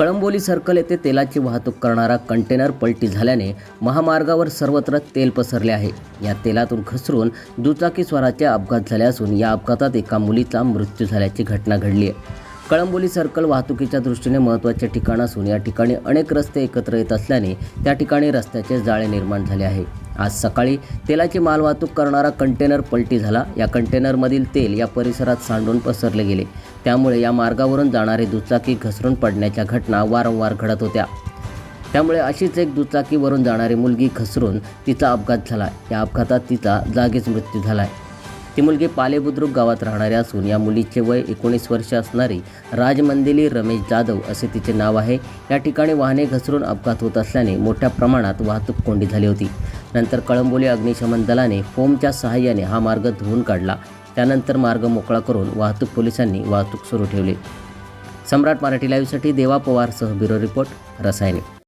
Kalamboli circle येथे तेलाची वाहतूक करणारा कंटेनर पलटी झाल्याने महामार्गावर सर्वत्र तेल पसरले आहे. या तेलातून घसरून दुचाकी स्वराचे अपघात झाले असून या अपघातात एका मुलीचा मृत्यू झाल्याची घटना घडली आहे. कळंबोली सर्कल वाहतुकीच्या दृष्टीने महत्त्वाचे ठिकाण असून या ठिकाणी अनेक रस्ते एकत्र येत असल्याने त्या ठिकाणी रस्त्याचे जाळे निर्माण झाले आहे. आज सकाळी तेलाची मालवाहतूक करणारा कंटेनर पलटी झाला. या कंटेनरमधील तेल या परिसरात सांडून पसरले गेले. त्यामुळे या मार्गावरून जाणारी दुचाकी घसरून पडण्याच्या घटना वारंवार घडत होत्या. त्यामुळे अशीच एक दुचाकीवरून जाणारी मुलगी घसरून तिचा अपघात झाला. या अपघातात तिचा जागीच मृत्यू झाला आहे ती मुलगी पालेबुद्रुक गावात राहणारी असून या मुलीचे वय एकोणीस वर्ष असणारी राजमंदिली रमेश जाधव असे तिचे नाव आहे. या ठिकाणी वाहने घसरून अपघात होत असल्याने मोठ्या प्रमाणात वाहतूक कोंडी झाली होती. नंतर कळंबोली अग्निशमन दलाने फोमच्या सहाय्याने हा मार्ग धुवून काढला. त्यानंतर मार्ग मोकळा करून वाहतूक पोलिसांनी वाहतूक सुरू ठेवली. सम्राट मराठी लाईव्हसाठी देवा पवारसह ब्युरो रिपोर्ट रसायने.